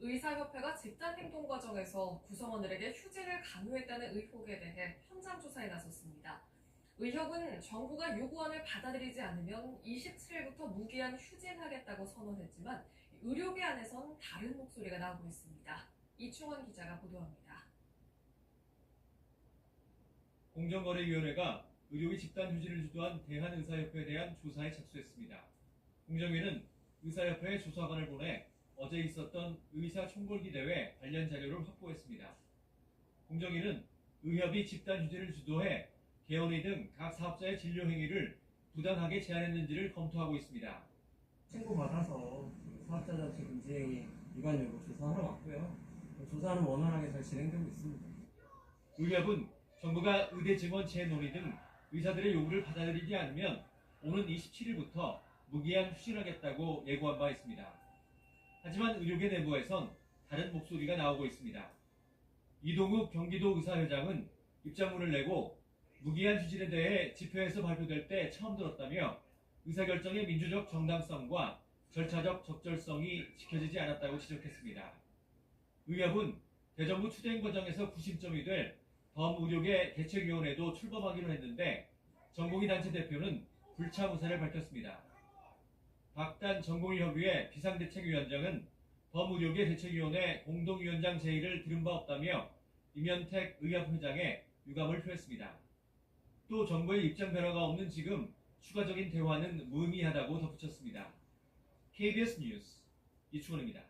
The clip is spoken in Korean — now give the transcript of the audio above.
의사협회가 집단행동 과정에서 구성원들에게 휴직을 강요했다는 의혹에 대해 현장 조사에 나섰습니다. 의협은 정부가 요구안을 받아들이지 않으면 27일부터 무기한 휴진하겠다고 선언했지만 의료계 안에선 다른 목소리가 나오고 있습니다. 이충원 기자가 보도합니다. 공정거래위원회가 의료계 집단 휴진을 주도한 대한의사협회에 대한 조사에 착수했습니다. 공정위는 의사협회에 조사관을 보내 어제 있었던 의사 총궐기 대회 관련 자료를 확보했습니다. 공정위는 의협이 집단 휴진을 주도해 개원의 등 각 사업자의 진료 행위를 부당하게 제한했는지를 검토하고 있습니다. 신고 받아서 그 사업자 자체 금지행위 위반 여부 조사하러 왔고요. 조사는 원활하게 잘 진행되고 있습니다. 의협은 정부가 의대 증원 재논의 등 의사들의 요구를 받아들이지 않으면 오는 27일부터 무기한 휴진하겠다고 예고한 바 있습니다. 하지만 의료계 내부에선 다른 목소리가 나오고 있습니다. 이동욱 경기도 의사회장은 입장문을 내고 무기한 휴진에 대해 집회에서 발표될 때 처음 들었다며 의사결정의 민주적 정당성과 절차적 적절성이 지켜지지 않았다고 지적했습니다. 의협은 대정부 추대행 과정에서 구심점이 될 범의료계 대책위원회도 출범하기로 했는데 전공의 단체 대표는 불참 의사를 밝혔습니다. 박단 전공의협의회 비상대책위원장은 범의료계 대책위원회 공동위원장 제의를 들은 바 없다며 임현택 의협회장에 유감을 표했습니다. 또 정부의 입장 변화가 없는 지금 추가적인 대화는 무의미하다고 덧붙였습니다. KBS 뉴스 이충원입니다.